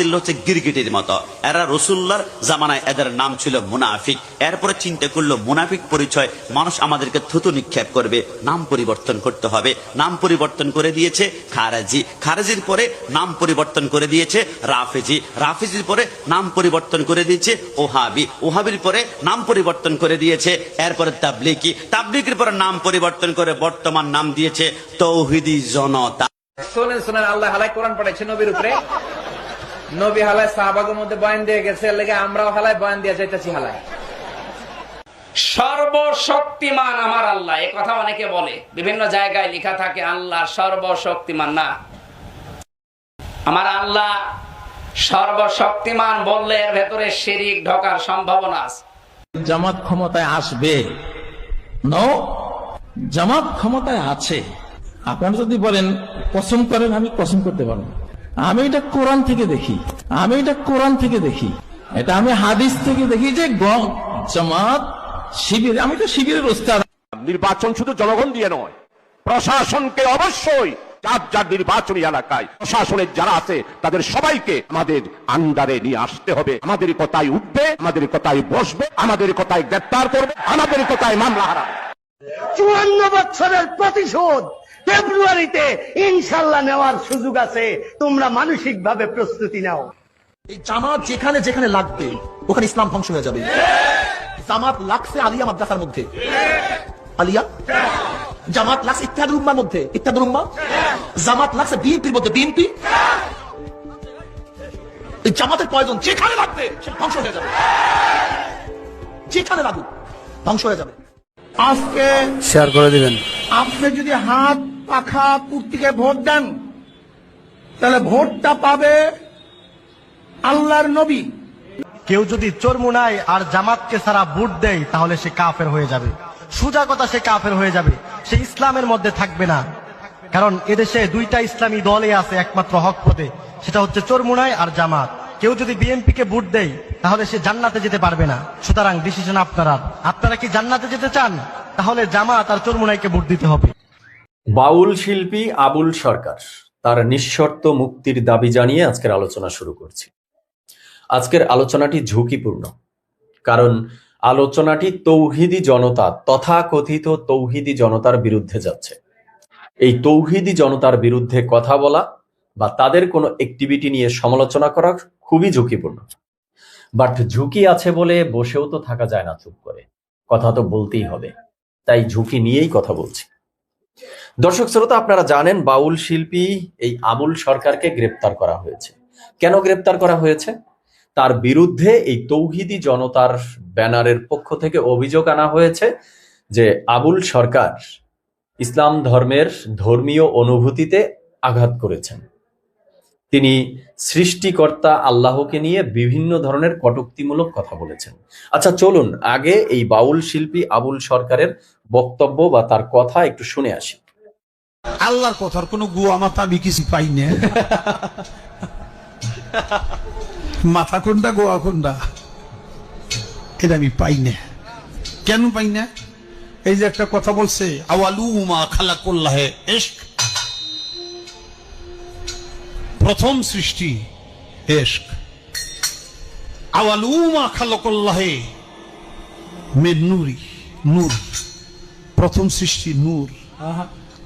বাতিল হচ্ছে গিরগিটির মতো। এরা রসুল্লার জামানায় এদের নাম ছিল মুনাফিক। এরপরে চিন্তা করল, মুনাফিক পরিচয়, মানুষ আমাদেরকে থুতু নিক্ষেপ করবে, নাম পরিবর্তন করতে হবে। নাম পরিবর্তন করে দিয়েছে খারাজি। খারাজির পরে নাম পরিবর্তন করে দিয়েছে রাফেজি। রাফেজির পরে নাম পরিবর্তন করে দিয়েছে ওহাবি। ওহাবির পরে নাম পরিবর্তন করে দিয়েছে, এরপরে তাবলিকি তাবলিকের পরে নাম পরিবর্তন করে বর্তমান নাম দিয়েছে তৌহিদি জনতা। শোনেন শোনেন, আল্লাহ হালাই কোরআন পাঠাইছে নবীর উপরে। নবী হালাই সাহাবাগের মধ্যে বয়ান দিয়ে গেছে এর লেগে আমরাও হালাই বয়ান দিয়ে যাইতেছি হালাই সর্বশক্তিমান আমার আল্লাহ এ কথা অনেকে বলে। বিভিন্ন জায়গায় লেখা থাকে আল্লাহ সর্বশক্তিমান না। আমার আল্লাহ সর্বশক্তিমান বললে এর ভেতরে শিরিক ঢোকার সম্ভাবনা আছে। জামাত ক্ষমতায় আসবে? নো জামাত ক্ষমতায় আছে। আপনারা যদি বলেন কসম করেন আমি কসম করতে পারব। আমি এটা কোরআন থেকে দেখি আমি এটা কোরআন থেকে দেখি এটা আমি হাদিস থেকে দেখি যে জামাত শিবির আমি তো শিবিরের ওস্তাদ। নির্বাচন শুধু জনগণ দিয়ে নয় প্রশাসনকে অবশ্যই যার যার নির্বাচনী এলাকায় প্রশাসনের যারা আছে তাদের সবাইকে আমাদের আন্ডারে নিয়ে আসতে হবে। আমাদের কথায় উঠবে আমাদের কথায় বসবে আমাদের কথায় গ্রেপ্তার করবে আমাদের কথায় মামলা হারাবে। চুয়ান্ন বছরের প্রতিশোধ ফেব্রুয়ারিতে ইনশাল্লাহ নেওয়ার সুযোগ আছে। তোমরা মানসিক ভাবে প্রস্তুতি নাও। এই জামাত যেখানে যেখানে লাগবে ওখানে ইসলাম ধ্বংস হয়ে যাবে। জামাত লাগছে আলিয়া মাদ্রাসার মধ্যে। আলিয়া? জামাত লাগছে ইত্যাদি উম্মার মধ্যে। ইত্যাদি উম্মা? জামাত লাগছে বিএনপির মধ্যে। বিএনপি? এই জামাতের প্রয়োজন যেখানে লাগবে ধ্বংস হয়ে যাবে। যেখানে লাগুক ধ্বংস হয়ে যাবে। আজকে শেয়ার করে দিবেন। আপনি যদি হাত পাখা কুর্তিকে ভোট দেন, তাহলে ভোটটা পাবে আল্লাহর নবী। কেউ যদি চরমুনায় আর জামাতকে ছাড়া ভোট দেয়, তাহলে সে কাফের হয়ে যাবে। সুজা কথা, সে কাফের হয়ে যাবে। সে ইসলামের মধ্যে থাকবে না। কারণ এদেশে দুইটা ইসলামী দলে আছে একমাত্র হক পথে, সেটা হচ্ছে চরমুনায় আর জামাত। কেউ যদি বিএনপি কে ভোট দেয়, তাহলে সে জান্নাতে যেতে পারবে না। সুতরাং ডিসিশন আপনারা। আপনারা কি জান্নাতে যেতে চান? তাহলে জামাত আর চরমুনাইকে ভোট দিতে হবে। বাউল শিল্পী আবুল সরকার তার নিঃশর্ত মুক্তির দাবি জানিয়ে আজকের আলোচনা শুরু করছি। আজকের আলোচনাটি ঝুঁকিপূর্ণ, কারণ আলোচনাটি তৌহিদি জনতা, তথাকথিত তৌহিদি জনতার বিরুদ্ধে যাচ্ছে। এই তৌহিদি জনতার বিরুদ্ধে কথা বলা বা তাদের কোনো অ্যাক্টিভিটি নিয়ে সমালোচনা করা খুবই ঝুঁকিপূর্ণ। বাট ঝুঁকি আছে বলে বসেও তো থাকা যায় না চুপ করে। কথা তো বলতেই হবে। তাই ঝুঁকি নিয়েই কথা বলছি। দর্শক শ্রোতা, আপনারা জানেন বাউল শিল্পী এই আবুল সরকারকে গ্রেপ্তার করা হয়েছে। কেন গ্রেপ্তার করা হয়েছে? তার বিরুদ্ধে এই তৌহিদি জনতার ব্যানারের পক্ষ থেকে অভিযোগ আনা হয়েছে যে আবুল সরকার ইসলাম ধর্মের ধর্মীয় অনুভূতিতে আঘাত করেছেন। তিনি সৃষ্টিকর্তা আল্লাহকে নিয়ে বিভিন্ন ধরনের কটুক্তিমূলক কথা বলেছেন। আচ্ছা চলুন আগে এই বাউল শিল্পী আবুল সরকারের বক্তব্য বা তার কথা একটু শুনে আসি। আল্লাহর কথার কোনো গুয়া মাথা আমি কিছু পাই না। মাথা কোনটা, গোয়া কোনটা? এটা আমি পাই না। কেন পাই না? এই যে একটা কথা বলছে প্রথম সৃষ্টি নূর প্রথম সৃষ্টি নূর।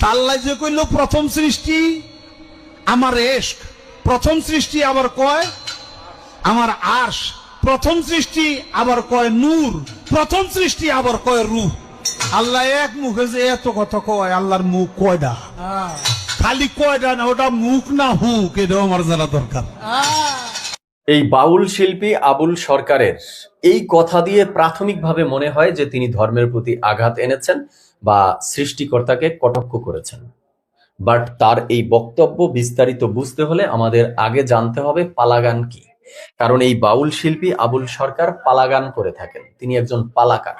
তাল্লাই যে কইল প্রথম সৃষ্টি আমার এশক প্রথম সৃষ্টি আবার কয় আমার আশ প্রথম সৃষ্টি আবার কয় নূর প্রথম সৃষ্টি আবার কয় রূহ আল্লাহ এক মুখে যে এত কথা কয় আল্লাহর মুখ কয়ডা? খালি কয়ডা না ওটা মুখ না হুক এটাও আমার জানা দরকার। এই বাউল শিল্পী আবুল সরকারের এই কথা দিয়ে প্রাথমিকভাবে মনে হয় যে তিনি ধর্মের প্রতি আঘাত এনেছেন। বা সৃষ্টিকর্তাকে কটাক্ষ করেছেন। বাট তার এই বক্তব্য বিস্তারিত বুঝতে হলে আমাদের আগে জানতে হবে পালাগান কি। কারণ এই বাউল শিল্পী আবুল সরকার পালাগান করে থাকেন। তিনি একজন পালাকার।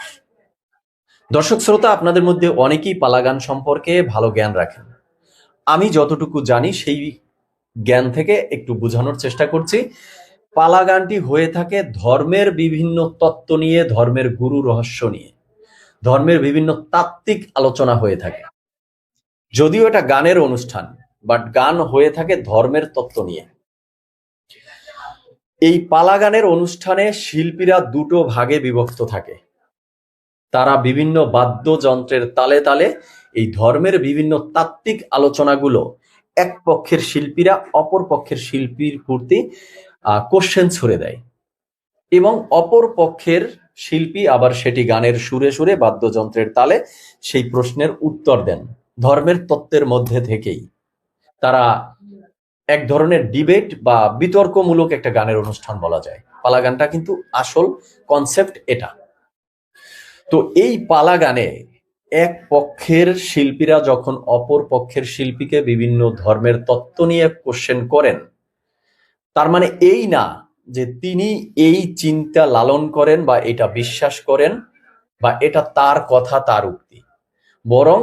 দর্শক শ্রোতা, আপনাদের মধ্যে অনেকেই পালাগান সম্পর্কে ভালো জ্ঞান রাখেন। আমি যতটুকু জানি, সেই জ্ঞান থেকে একটু বোঝানোর চেষ্টা করছি। পালাগানটি হয়ে থাকে ধর্মের বিভিন্ন তত্ত্ব নিয়ে, ধর্মের গুরু রহস্য নিয়ে। ধর্মের বিভিন্ন তাত্ত্বিক আলোচনা হয়ে থাকে। যদিও এটা গানের অনুষ্ঠান বাট গান হয়ে থাকে ধর্মের তত্ত্ব নিয়ে। এই পালা গানের অনুষ্ঠানে শিল্পীরা দুটো ভাগে বিভক্ত থাকে। তারা বিভিন্ন বাদ্যযন্ত্রের তালে তালে এই ধর্মের বিভিন্ন তাত্ত্বিক আলোচনাগুলো এক পক্ষের শিল্পীরা অপর পক্ষের শিল্পীর প্রতি কোশ্চেন ছুড়ে দেয়। এবং অপর পক্ষের শিল্পী আবার সেটি গানের সুরে সুরে বাদ্যযন্ত্রের তালে সেই প্রশ্নের উত্তর দেন। ধর্মের তত্ত্বের মধ্যে থেকেই। তারা এক ধরনের ডিবেট বা বিতর্কমূলক একটা গানের অনুষ্ঠান বলা যায়। পালা গানটা কিন্তু আসল কনসেপ্ট এটা। তো এই পালা গানে এক পক্ষের শিল্পীরা যখন অপর পক্ষের শিল্পীকে বিভিন্ন ধর্মের তত্ত্ব নিয়ে কোশ্চেন করেন, তার মানে এই না যে তিনি এই চিন্তা লালন করেন বা এটা বিশ্বাস করেন বা এটা তার কথা, তার উক্তি। বরং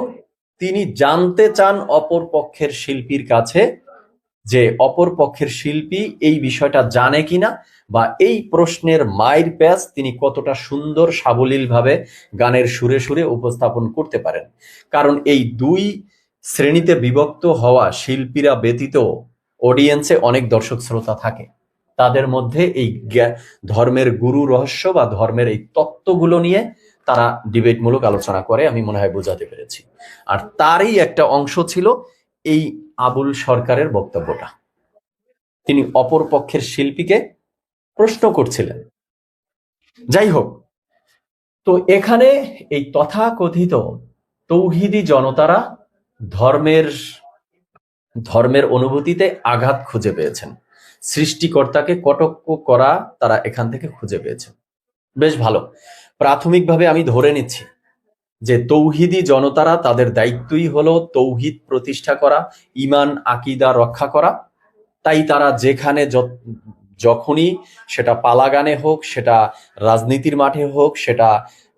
তিনি জানতে চান অপর পক্ষের শিল্পীর কাছে যে অপর পক্ষের শিল্পী এই বিষয়টা জানে কিনা বা এই প্রশ্নের মায়ের প্যাচ তিনি কতটা সুন্দর, সাবলীলভাবে গানের সুরে সুরে উপস্থাপন করতে পারেন। কারণ এই দুই শ্রেণীতে বিভক্ত হওয়া শিল্পীরা ব্যতীত অডিয়েন্সে অনেক দর্শক শ্রোতা থাকে। তাদের মধ্যে এই ধর্মের গুরু রহস্য বা ধর্মের এই তত্ত্বগুলো নিয়ে তারা ডিবেটমূলক আলোচনা করে, আমি মনে হয় বোঝাতে পেরেছি। আর তারই একটা অংশ ছিল এই আবুল সরকারের বক্তব্যটা। তিনি অপর পক্ষের শিল্পীকে প্রশ্ন করছিলেন, যাই হোক, তো এখানে এই তথাকথিত তৌহিদি জনতারা ধর্মের ধর্মের অনুভূতিতে আঘাত খুঁজে পেয়েছেন। সৃষ্টিকর্তাকে কটক্ষ করা তারা এখান থেকে খুঁজে পেয়েছে। বেশ ভালো। প্রাথমিকভাবে আমি ধরে নিচ্ছি যে তৌহিদি জনতারা তাদের দায়িত্বই হলো তৌহিদ প্রতিষ্ঠা করা ইমান আকিদা রক্ষা করা। তাই তারা যেখানে যখনই সেটা পালাগানে হোক, সেটা রাজনীতির মাঠে হোক, সেটা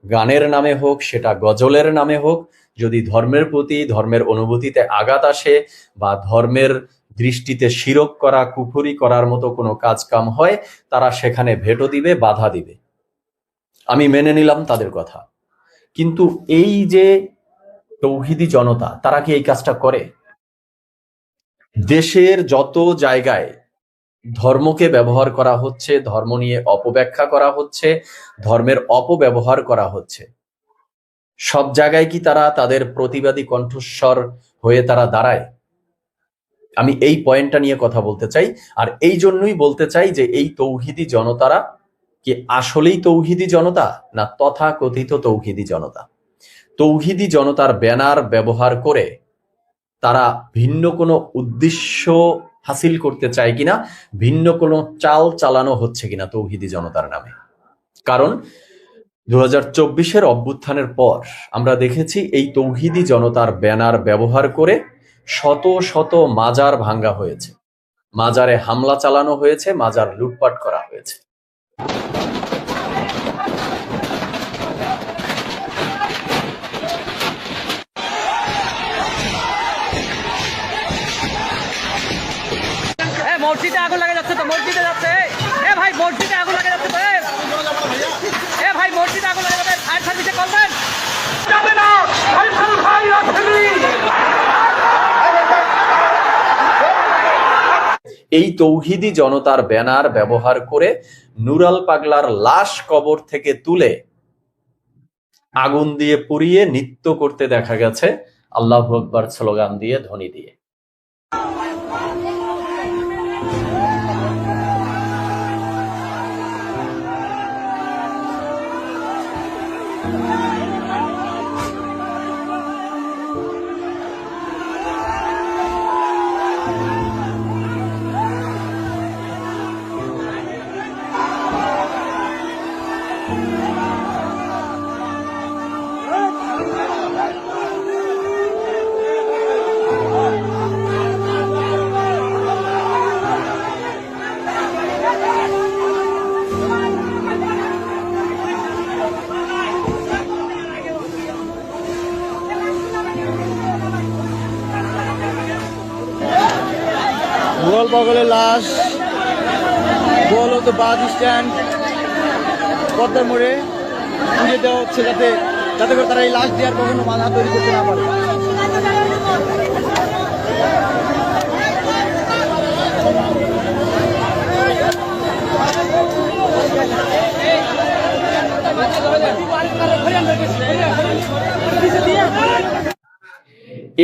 গানের নামে হোক, সেটা গজলের নামে হোক, যদি ধর্মের প্রতি, ধর্মের অনুভূতিতে আঘাত আসে বা ধর্মের দৃষ্টিতে শিরক করা, কুফুরি করার মতো কোনো কাজ কাম হয়, তারা সেখানে ভেটো দিবে, বাধা দিবে। আমি মেনে নিলাম তাদের কথা। কিন্তু এই যে তৌহিদি জনতা, তারা কি এই কাজটা করে? দেশের যত জায়গায় ধর্মকে ব্যবহার করা হচ্ছে, ধর্ম নিয়ে অপব্যাখ্যা করা হচ্ছে, ধর্মের অপব্যবহার করা হচ্ছে। সব জায়গায় কি তারা তাদের প্রতিবাদী কণ্ঠস্বর হয়ে তারা দাঁড়ায়? আমি এই পয়েন্টটা নিয়ে কথা বলতে চাই, আর এই জন্যই বলতে চাই যে এই তৌহিদি জনতারা কি আসলেই তৌহিদি জনতা, না তথা কথিত তৌহিদি জনতা? তৌহিদি জনতার ব্যানার ব্যবহার করে তারা ভিন্ন কোনো উদ্দেশ্য হাসিল করতে চায় কিনা, ভিন্ন কোনো চাল চালানো হচ্ছে কিনা তৌহিদি জনতার নামে। কারণ দু হাজার চব্বিশের অভ্যুত্থানের পর আমরা দেখেছি এই তৌহিদি জনতার ব্যানার ব্যবহার করে শত শত মাজার ভাঙ্গা হয়েছে। মাজারে হামলা চালানো হয়েছে, মাজার লুটপাট করা হয়েছে। আগুন লাগে যাচ্ছে তো মসজিদে যাচ্ছে। এ ভাই মসজিদে আগুন লাগে যাচ্ছে তো এ ভাই মসজিদে আগুন লাগে যাচ্ছে ফায়ার সার্ভিসে কল দেন। এই তৌহিদি জনতার ব্যানার ব্যবহার করে নুরাল পাগলার লাশ কবর থেকে তুলে আগুন দিয়ে পুড়িয়ে নৃত্য করতে দেখা গেছে। আল্লাহ আকবর স্লোগান দিয়ে ধ্বনি দিয়ে। দল লাশ বল তো বাস স্ট্যান্ড, পদ্মার মোড়ে পুড়িয়ে দেওয়া হচ্ছে যাতে যাতে করে তারা এই লাশ দেওয়ার কখনো বাধা তৈরি করতে না পারে।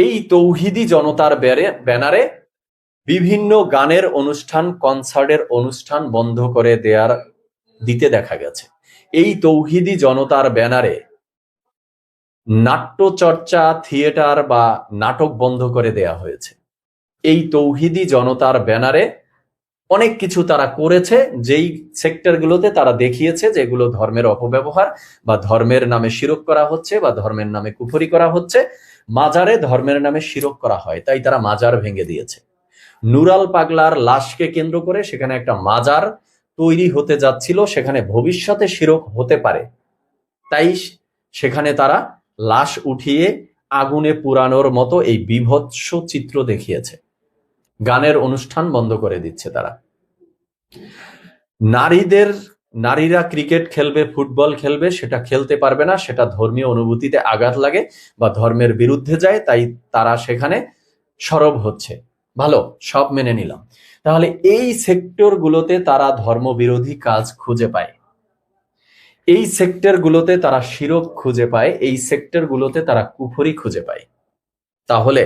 এই তৌহিদি জনতার ব্যানারে বিভিন্ন গানের অনুষ্ঠান, কনসার্টের অনুষ্ঠান বন্ধ করে দেয়ার, দিতে দেখা গেছে। এই তৌহিদি জনতার ব্যানারে নাট্যচর্চা, থিয়েটার বা নাটক বন্ধ করে দেয়া হয়েছে। এই তৌহিদি জনতার ব্যানারে অনেক কিছু তারা করেছে, যেই সেক্টরগুলোতে তারা দেখিয়েছে যেগুলো ধর্মের অপব্যবহার বা ধর্মের নামে শিরক করা হচ্ছে বা ধর্মের নামে কুফরি করা হচ্ছে। মাজারে ধর্মের নামে শিরক করা হয়, তাই তারা মাজার ভেঙে দিয়েছে। নুরাল পাগলার লাশকে কেন্দ্র করে সেখানে একটা মাজার তৈরি হতে যাচ্ছিল, সেখানে ভবিষ্যতে শিরক হতে পারে। তাই সেখানে তারা লাশ উঠিয়ে আগুনে পুরানোর মতো এই বিভৎস চিত্র দেখিয়েছে। গানের অনুষ্ঠান বন্ধ করে দিচ্ছে তারা। নারীদের, নারীরা ক্রিকেট খেলবে, ফুটবল খেলবে, সেটা খেলতে পারবে না, সেটা ধর্মীয় অনুভূতিতে আঘাত লাগে বা ধর্মের বিরুদ্ধে যায়, তাই তারা সেখানে সরব হচ্ছে। ভালো সব মেনে নিলাম। তাহলে এই সেক্টরগুলোতে তারা ধর্মবিরোধী কাজ খুঁজে পায়। এই সেক্টরগুলোতে তারা শিরক খুঁজে পায় এই সেক্টরগুলোতে তারা কুফরি খুঁজে পায়। তাহলে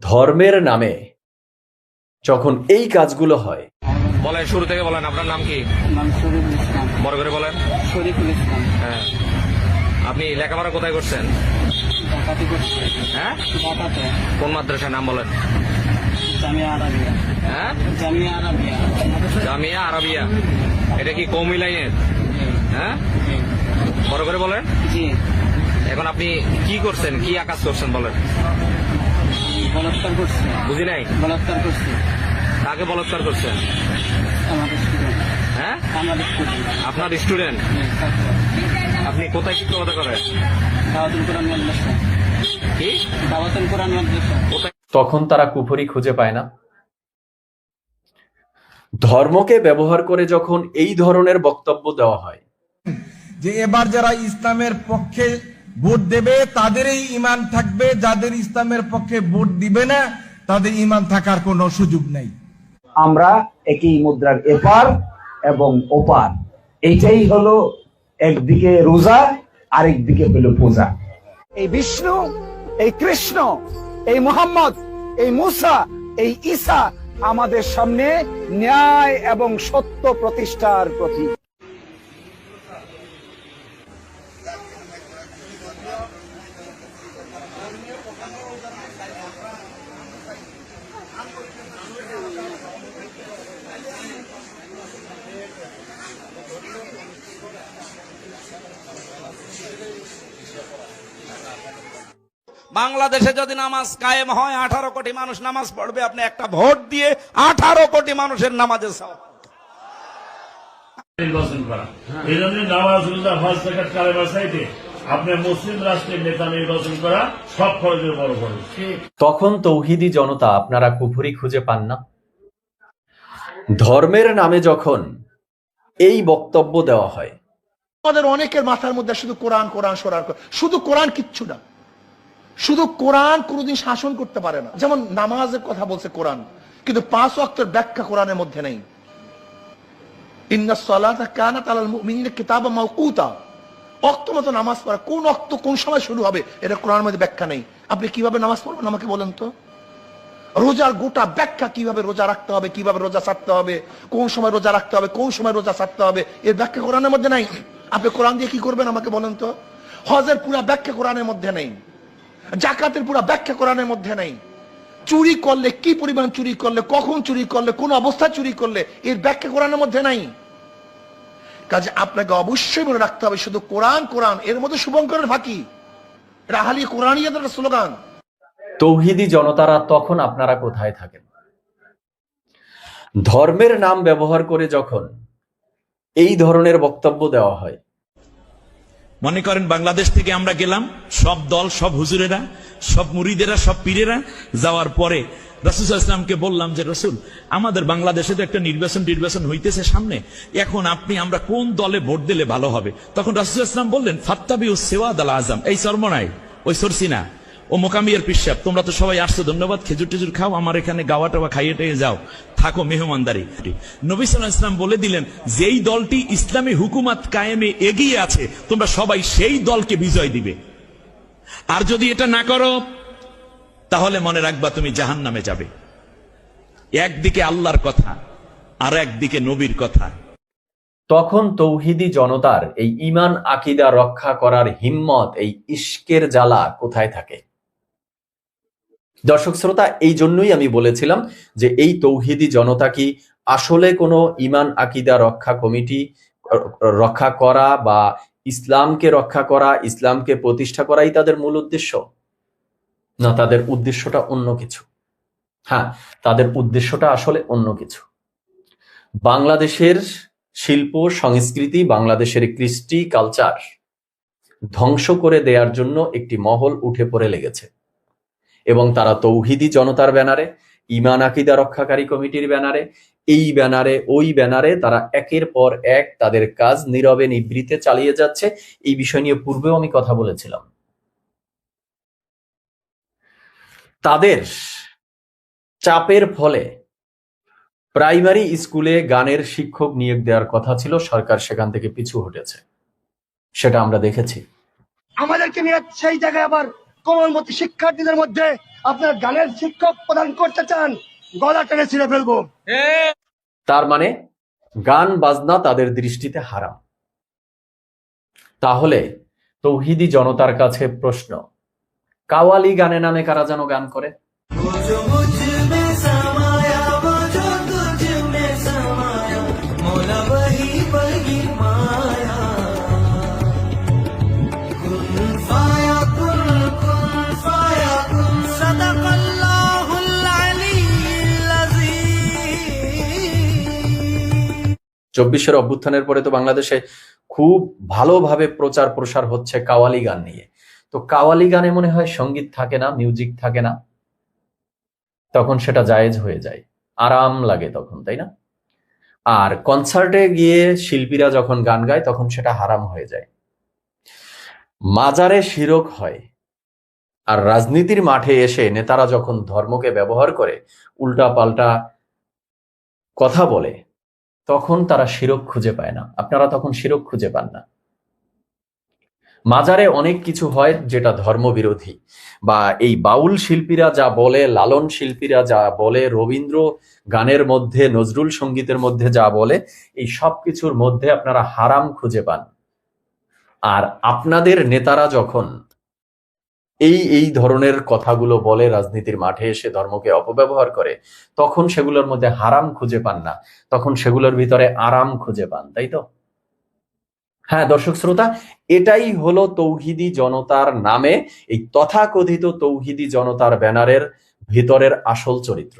ধর্মের নামে যখন এই কাজগুলো হয় বলেন শুরু থেকে বলেন আপনার নাম কি? বড় করে বলেন। হ্যাঁ। আপনি লেখাপড়া কোথায় করছেন? হ্যাঁ? কোন মাদ্রাসার নাম বলেন? হ্যাঁ? জামিয়া আরাবিয়া। এটা কি কৌমি লাইনের? হ্যাঁ? বড় করে বলেন। এখন আপনি কি করছেন? কি আকাশ করছেন বলেন? বলাৎকার করছে। বুঝি নাই? বলাৎকার করছে। কাকে বলৎকার করছেন? হ্যাঁ? আপনার স্টুডেন্ট আপনি কোথায় শিক্ষকতা করেন? দাওয়াতুল কোরআন মাদ্রাসা কি? দাওয়াতুল কোরআন মাদ্রাসা তখন তারা কুফরি খুঁজে পায় না। ধর্মকে ব্যবহার করে যখন এই ধরনের বক্তব্য দেওয়া হয়। যে এবার যারা ইসলামের পক্ষে ভোট দেবে তাদেরই ইমান থাকবে। যাদের ইসলামের পক্ষে ভোট দিবে না তাদের ইমান থাকার কোনো সুযোগ নেই। আমরা একই মুদ্রার এপার এবং ওপার। এইটাই হলো একদিকে রোজা, আরেকদিকে হইল পূজা। এই বিষ্ণু, এই কৃষ্ণ, এই মোহাম্মদ, এই মুসা, এই ঈসা আমাদের সামনে ন্যায় এবং সত্য প্রতিষ্ঠার প্রতীক। বাংলাদেশে যদি নামাজ কায়েম হয় আঠারো কোটি মানুষ নামাজ পড়বে আপনি একটা ভোট দিয়ে আঠারো কোটি মানুষের নামাজের সওয়াব নির্বাচন করা। এই জন্য নামাজ রোজা হজ জাকাত কালেমা চাইতে আপনি মুসলিম রাষ্ট্রের নেতা নির্বাচন করা সব খরচের বড় খরচ। তখন তৌহিদি জনতা আপনারা কুফরি খুঁজে পান না। ধর্মের নামে যখন এই বক্তব্য দেওয়া হয় আমাদের অনেকের মাথার মধ্যে শুধু কোরআন কোরআন সোরান শুধু কোরআন কিচ্ছু না। শুধু কোরআন কোনোদিন শাসন করতে পারে না। যেমন নামাজের কথা বলছে কোরআন, কিন্তু পাঁচ অক্টের ব্যাখ্যা কোরআনের মধ্যে নেই। নামাজ কোন কোন সময় শুরু হবে, এটা কোরআনের মধ্যে ব্যাখ্যা নেই। আপনি কীভাবে নামাজ পড়বেন আমাকে বলেন তো? রোজার গোটা ব্যাখ্যা কীভাবে রোজা রাখতে হবে, কীভাবে রোজা হবে, কোন সময় রোজা রাখতে হবে, কোন সময় রোজা হবে, এর ব্যাখ্যা কোরআনের মধ্যে নাই। আপনি কোরআন দিয়ে কি করবেন আমাকে বলেন তো? হজের পুরা ব্যাখ্যা কোরআনের মধ্যে নেই। জাকাতের পুরা ব্যাখ্যা কোরআনের মধ্যে নেই। চুরি করলে কি পরিমাণ চুরি করলে, কখন চুরি করলে, কোন অবস্থায় চুরি করলে, এর ব্যাখ্যা কোরআনের মধ্যে নাই। কাজে আপনাকে অবশ্যই মনে রাখতে হবে, শুধু কোরআন কোরআন, এর মধ্যে শুভঙ্করের ফাঁকি। রাহালি কোরআনিয়াদের একটা স্লোগান। তৌহিদি জনতারা তখন আপনারা কোথায় থাকেন? ধর্মের নাম ব্যবহার করে যখন এই ধরনের বক্তব্য দেওয়া হয় মনে করেন বাংলাদেশ থেকে আমরা গেলাম, সব দল, সব হুজুরেরা, সব মুরিদেরা, সব পীরেরা যাওয়ার পরে রসুল ইসলামকে বললাম যে, রসুল, আমাদের বাংলাদেশে তো একটা নির্বাচন নির্বাচন হইতেছে সামনে, এখন আপনি আমরা কোন দলে ভোট দিলে ভালো হবে? তখন রসুল ইসলাম বললেন ফাত্তাবি ও সেওয়াদ আল আজম। এই সরমনাই ওই সরসিনা। ও মোকামিয়ার পিসাব, তোমরা তো সবাই আসছো, ধন্যবাদ। খেজুর টেজুর খাও, আমার এখানে গাওয়া টাওয়া খাইয়ে টাইয়ে যাও। থাকো মেহমানদারি। নবী সাল্লাহ ইসলাম বলে দিলেন, যেই দলটি ইসলামী হুকুমাত কায়েমে এগিয়ে আছে, তোমরা সবাই সেই দলকে বিজয় দিবে। আর যদি এটা না করো, তাহলে মনে রাখবা তুমি জাহান নামে যাবে। একদিকে আল্লাহর কথা, আর একদিকে নবীর কথা। তখন তৌহিদি জনতার এই ইমান আকিদা রক্ষা করার হিম্মত, এই ইস্কের জ্বালা কোথায় থাকে? দর্শক শ্রোতা, এই জন্যই আমি বলেছিলাম যে এই তৌহিদি জনতা কি আসলে কোনো ইমান আকিদা রক্ষা কমিটি রক্ষা করা বা ইসলামকে রক্ষা করা, ইসলামকে প্রতিষ্ঠা করাই তাদের মূল উদ্দেশ্য? না, তাদের উদ্দেশ্যটা অন্য কিছু। হ্যাঁ তাদের উদ্দেশ্যটা আসলে অন্য কিছু। বাংলাদেশের শিল্প, সংস্কৃতি, বাংলাদেশের কৃষ্টি কালচার ধ্বংস করে দেওয়ার জন্য একটি মহল উঠে পড়ে লেগেছে। এবং তারা তৌহিদি জনতার ব্যানারে ইমান আকিদা রক্ষাকারী কমিটির ব্যানারে, এই ব্যানারে, ওই ব্যানারে তারা একের পর এক তাদের কাজ নীরবে নিবৃতে চালিয়ে যাচ্ছে। এই বিষয় নিয়ে পূর্বেও আমি কথা বলেছিলাম। তাদের চাপের ফলে প্রাইমারি স্কুলে গানের শিক্ষক নিয়োগ দেওয়ার কথা ছিল, সরকার সেখান থেকে পিছু হটেছে। সেটা আমরা দেখেছি। আমাদেরকে নিয়ে সেই জায়গায় আবার কোমলমতি শিক্ষার্থীদের মধ্যে আপনার গানের শিক্ষক প্রদান করতে চান গলা টেনে ছিঁড়ে ফেলব। তার মানে গান বাজনা তাদের দৃষ্টিতে হারাম। তাহলে তৌহিদি জনতার কাছে প্রশ্ন কাওয়ালি গানে নামে কারা যেন গান করে? চব্বিশের অভ্যুত্থানের পরে তো বাংলাদেশে খুব ভালোভাবে প্রচার প্রসার হচ্ছে কাওয়ালি গান নিয়ে। তো কাওয়ালি গানে মনে হয় সংগীত থাকে না মিউজিক থাকে না। তখন সেটা জায়েজ হয়ে যায়। আরাম লাগে তখন, তাই না? আর কনসার্টে গিয়ে শিল্পীরা যখন গান গায়, তখন সেটা হারাম হয়ে যায়। মাজারে শিরক হয়। আর রাজনীতির মাঠে এসে নেতারা যখন ধর্মকে ব্যবহার করে উল্টা পাল্টা কথা বলে তখন তারা শিরক খুঁজে পায় না। আপনারা তখন শিরক খুঁজে পান না। মাজারে অনেক কিছু হয় যেটা ধর্মবিরোধী। বা এই বাউল শিল্পীরা যা বলে, লালন শিল্পীরা যা বলে, রবীন্দ্র গানের মধ্যে, নজরুল সঙ্গীতের মধ্যে যা বলে, এই সব কিছুর মধ্যে আপনারা হারাম খুঁজে পান। আর আপনাদের নেতারা যখন এই এই ধরনের কথাগুলো বলে রাজনীতির মাঠে এসে ধর্মকে অপব্যবহার করে, তখন সেগুলোর মধ্যে হারাম খুঁজে পান না। তখন সেগুলোর ভিতরে আরাম খুঁজে পান, তাই তো? হ্যাঁ দর্শক শ্রোতা, এটাই হলো তৌহিদি জনতার নামে এই তথাকথিত তৌহিদি জনতার ব্যানারের ভিতরের আসল চরিত্র।